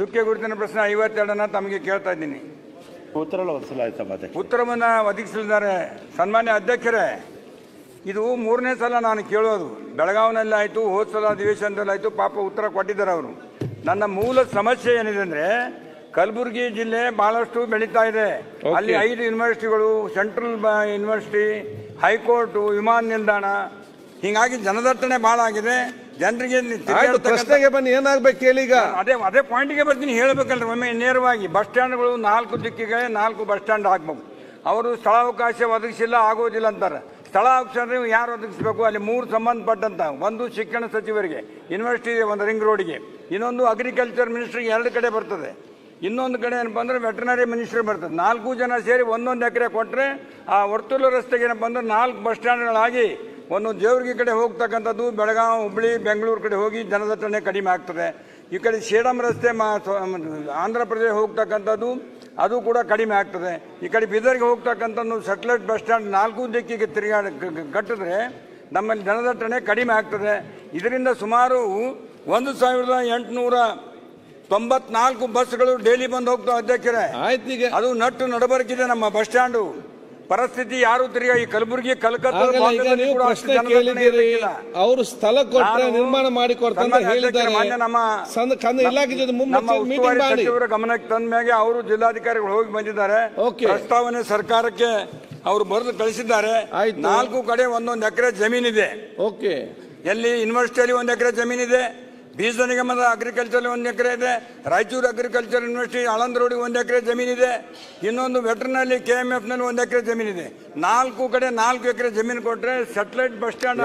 ಚುಕ್ಕೆ ಗುರುತಿನ ಪ್ರಶ್ನೆ ಐವತ್ತೆರಡನ್ನ ತಮಗೆ ಕೇಳ್ತಾ ಇದ್ದೀನಿ. ಉತ್ತರ ಒಂದ್ಸಲ ಉತ್ತರವನ್ನು ಒದಗಿಸಲಿದ್ದಾರೆ ಸನ್ಮಾನ್ಯ ಅಧ್ಯಕ್ಷರೇ ಇದು ಮೂರನೇ ಸಲ ನಾನು ಕೇಳೋದು. ಬೆಳಗಾವಿನಲ್ಲಿ ಆಯಿತು ಹೋದ ಸಲ ಅಧಿವೇಶನದಲ್ಲಿ ಆಯಿತು ಪಾಪ ಉತ್ತರ ಕೊಟ್ಟಿದ್ದಾರೆ ಅವರು. ನನ್ನ ಮೂಲ ಸಮಸ್ಯೆ ಏನಿದೆ ಅಂದರೆ ಕಲಬುರಗಿ ಜಿಲ್ಲೆ ಬಹಳಷ್ಟು ಬೆಳೀತಾ ಇದೆ. ಅಲ್ಲಿ ಐದು ಯೂನಿವರ್ಸಿಟಿಗಳು ಸೆಂಟ್ರಲ್ ಯೂನಿವರ್ಸಿಟಿ ಹೈಕೋರ್ಟು ವಿಮಾನ ನಿಲ್ದಾಣ ಹೀಗಾಗಿ ಜನದಟ್ಟಣೆ ಭಾಳ ಆಗಿದೆ. ಜನರಿಗೆ ಆಯ್ತು ಪ್ರಶ್ನೆಗೆ ಬನ್ನಿ ಏನಾಗ್ಬೇಕು ಹೇಳಿ ಈಗ. ಅದೇ ಅದೇ ಪಾಯಿಂಟ್ಗೆ ಬರ್ತೀನಿ ಹೇಳಬೇಕಲ್ರಿ ಒಮ್ಮೆ ನೇರವಾಗಿ. ಬಸ್ ಸ್ಟ್ಯಾಂಡ್ಗಳು ನಾಲ್ಕು ದಿಕ್ಕಿಗೆ ನಾಲ್ಕು ಬಸ್ ಸ್ಟ್ಯಾಂಡ್ ಹಾಕ್ಬೇಕು. ಅವರು ಸ್ಥಳಾವಕಾಶ ಒದಗಿಸಿಲ್ಲ ಆಗೋದಿಲ್ಲ ಅಂತಾರೆ. ಸ್ಥಳಾವಕಾಶ ಯಾರು ಒದಗಿಸ್ಬೇಕು? ಅಲ್ಲಿ ಮೂರು ಸಂಬಂಧಪಟ್ಟಂತ ಒಂದು ಶಿಕ್ಷಣ ಸಚಿವರಿಗೆ ಯೂನಿವರ್ಸಿಟಿ ಒಂದು ರಿಂಗ್ ರೋಡ್ಗೆ ಇನ್ನೊಂದು ಅಗ್ರಿಕಲ್ಚರ್ ಮಿನಿಸ್ಟ್ರಿಗೆ ಎರಡು ಕಡೆ ಬರ್ತದೆ. ಇನ್ನೊಂದು ಕಡೆ ಏನಪ್ಪ ಅಂದ್ರೆ ವೆಟರ್ನರಿ ಮಿನಿಸ್ಟ್ರಿ ಬರ್ತದೆ. ನಾಲ್ಕು ಜನ ಸೇರಿ ಒಂದೊಂದು ಎಕರೆ ಕೊಟ್ಟರೆ ಆ ವರ್ತುಲ ರಸ್ತೆಗೆ ಏನಪ್ಪ ಅಂದ್ರೆ ನಾಲ್ಕು ಬಸ್ ಸ್ಟ್ಯಾಂಡ್ಗಳಾಗಿ ಒಂದು ದೇವ್ರಿಗೆ ಕಡೆ ಹೋಗ್ತಕ್ಕಂಥದ್ದು ಬೆಳಗಾವಿ ಹುಬ್ಬಳ್ಳಿ ಬೆಂಗಳೂರು ಕಡೆ ಹೋಗಿ ಜನದಟ್ಟಣೆ ಕಡಿಮೆ ಆಗ್ತದೆ. ಈ ಕಡೆ ಸೇಡಂ ರಸ್ತೆ ಮಾ ಆಂಧ್ರ ಪ್ರದೇಶ ಹೋಗ್ತಕ್ಕಂಥದ್ದು ಅದು ಕೂಡ ಕಡಿಮೆ ಆಗ್ತದೆ. ಈ ಕಡೆ ಬೀದರ್ಗೆ ಹೋಗ್ತಕ್ಕಂಥದ್ದು ಸೆಟ್ಲೈಟ್ ಬಸ್ ಸ್ಟ್ಯಾಂಡ್ ನಾಲ್ಕು ದಿಕ್ಕಿಗೆ ತಿರುಗಾಡ ಕಟ್ಟಿದ್ರೆ ನಮ್ಮಲ್ಲಿ ಜನದಟ್ಟಣೆ ಕಡಿಮೆ ಆಗ್ತದೆ. ಇದರಿಂದ ಸುಮಾರು ಒಂದು ಸಾವಿರದ ಎಂಟುನೂರ ತೊಂಬತ್ನಾಲ್ಕು ಬಸ್ಗಳು ಡೈಲಿ ಬಂದು ಹೋಗ್ತಾವೆ ಅಧ್ಯಕ್ಷರೇ ಅದು ನಟ್ಟು ನಡಬರ್ಕಿದೆ ನಮ್ಮ ಬಸ್ ಸ್ಟ್ಯಾಂಡು. ಪರಿಸ್ಥಿತಿ ಯಾರು ತಿರ್ಗಾ ಈ ಕಲಬುರಗಿ ಕಲ್ಕತ್ತಾ ಅವರು ಸ್ಥಳ ಕೊಟ್ಟರೆ ನಿರ್ಮಾಣ ಮಾಡಿ ಕೊಡ್ತಾರೆ ಹೇಳಿದ್ದಾರೆ. ನಮ್ಮ ಇಲಾಖೆ ಜೊತೆ ಮೀಟಿಂಗ್ ಮಾಡಿ. ಗಮನಕ್ಕೆ ತಂದ ಮ್ಯಾಗೆ ಅವರು ಜಿಲ್ಲಾಧಿಕಾರಿಗಳು ಹೋಗಿ ಬಂದಿದ್ದಾರೆ. ಪ್ರಸ್ತಾವನೆ ಸರ್ಕಾರಕ್ಕೆ ಅವರು ಬರೆದು ಕಳಿಸಿದ್ದಾರೆ. ನಾಲ್ಕು ಕಡೆ ಒಂದೊಂದು ಎಕರೆ ಜಮೀನಿದೆ. ಓಕೆ. ಎಲ್ಲಿ ಯೂನಿವರ್ಸಿಟಿಯಲ್ಲಿ ಒಂದು ಎಕರೆ ಜಮೀನಿದೆ. ಬೀಜ ನಿಗಮದ ಅಗ್ರಿಕಲ್ಚರ್ ಒಂದು ಎಕರೆ ಇದೆ ರಾಯಚೂರು ಅಗ್ರಿಕಲ್ಚರ್ ಯೂನಿವರ್ಸಿಟಿ ಆಳಂದ ರೋಡಿಗೆ ಒಂದು ಎಕರೆ ಜಮೀನಿದೆ ಇನ್ನೊಂದು ವೆಟರ್ನಲ್ಲಿ ಕೆ ಎಂ ಎಫ್ನಲ್ಲಿ ಒಂದು ಎಕರೆ ಜಮೀನಿದೆ ನಾಲ್ಕು ಕಡೆ ನಾಲ್ಕು ಎಕರೆ ಜಮೀನು ಕೊಟ್ಟರೆ ಸೆಟಲೈಟ್ ಬಸ್ ಸ್ಟ್ಯಾಂಡ್?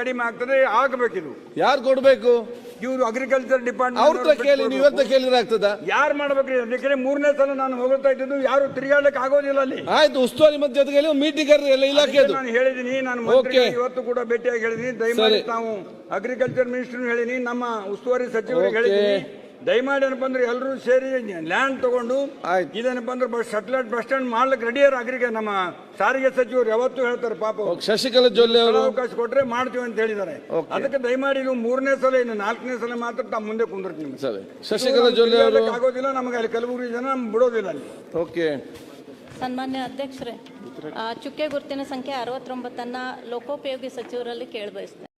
ಕಡಿಮೆ ಆಗ್ತದೆ ಆಗಬೇಕಿದು. ಯಾರು ಕೊಡ್ಬೇಕು? ಇವರು ಅಗ್ರಿಕಲ್ಚರ್ ಹತ್ರ ಕೇಳಿ ಡಿಪಾರ್ಟ್ಮೆಂಟ್ ನೀವೆಂತ ಕೇಳಿದ್ರೆ ಆಗ್ತದ? ಯಾರು ಮಾಡ್ಬೇಕ್ರಿ ಅದಕ್ಕೆ ಮೂರನೇ ಸಲ ನಾನು ಹೋಗ್ತಾ ಇದ್ದು ಯಾರು ತಿರುಗಾಡಕ್ಕೆ ಆಗೋದಿಲ್ಲ ಅಲ್ಲಿ. ಆಯ್ತು ಉಸ್ತುವಾರಿ ಮತ್ತೆ ಜೊತೆಗೆ ಮೀಟಿಂಗ್ ಎಲ್ಲ ಇಲಾಖೆದು ನಾನು ಹೇಳಿದೀನಿ ನಾನು. ಇವತ್ತು ಕೂಡ ಭೇಟಿಯಾಗಿ ಹೇಳಿದೀನಿ. ದಯಮಾಡಿ ನಾವು ತಾವು ಅಗ್ರಿಕಲ್ಚರ್ ಮಿನಿಸ್ಟರ್ ಹೇಳಿನಿ ನಮ್ಮ ಉಸ್ತುವಾರಿ ಸಚಿವರಿಗೆ Okay. ದಯಮಾಡಿ ಏನಪ್ಪ ಅಂದ್ರೆ ಎಲ್ಲರೂ ಸೇರಿ ಲ್ಯಾಂಡ್ ತಗೊಂಡು. ಇದೇನಪ್ಪ ಅಂದ್ರೆ ಬಸ್ ಸೆಟ್ಲೈಟ್ ಬಸ್ ಸ್ಟ್ಯಾಂಡ್ ಮಾಡ್ಲಿಕ್ಕೆ ರೆಡಿಯರ್ ಆಗ್ರಿಗೆ ನಮ್ಮ ಸಾರಿಗೆ ಸಚಿವರು ಯಾವತ್ತೂ ಹೇಳ್ತಾರೆ ಪಾಪ. ಶಶಿಕಲಾ ಜೊಲ್ಲೆ ಅವರು. ಅವಕಾಶ ಕೊಟ್ರೆ ಮಾಡ್ತೀವಿ ಅಂತ ಹೇಳಿದ್ದಾರೆ. ಅದಕ್ಕೆ ದಯಮಾಡಿ ಇದು ಮೂರನೇ ಸಲ ಇನ್ನು ನಾಲ್ಕನೇ ಸಲ ಮಾತ್ರ ತಮ್ಮ ಮುಂದೆ ಕುಂದಿರ್ತೀನಿ ಸರಿ. ಶಶಿಕಲಾ ಜೊಲ್ಲೆ ಅವರು. ಆಗೋದಿಲ್ಲ ನಮಗೆ ಅಲ್ಲಿ ಕಲಬುರಗಿ ಜನ ಬಿಡೋದಿಲ್ಲ ಅಲ್ಲಿ. ಓಕೆ. ಸನ್ಮಾನ್ಯ ಅಧ್ಯಕ್ಷರೇ ಆ, ಚುಕ್ಕೆ ಗುರುತಿನ ಸಂಖ್ಯೆ ಅರವತ್ತೊಂಬತ್ತನ್ನ ಲೋಕೋಪಯೋಗಿ ಸಚಿವರಲ್ಲಿ ಕೇಳಬಯಸ್ತೇನೆ.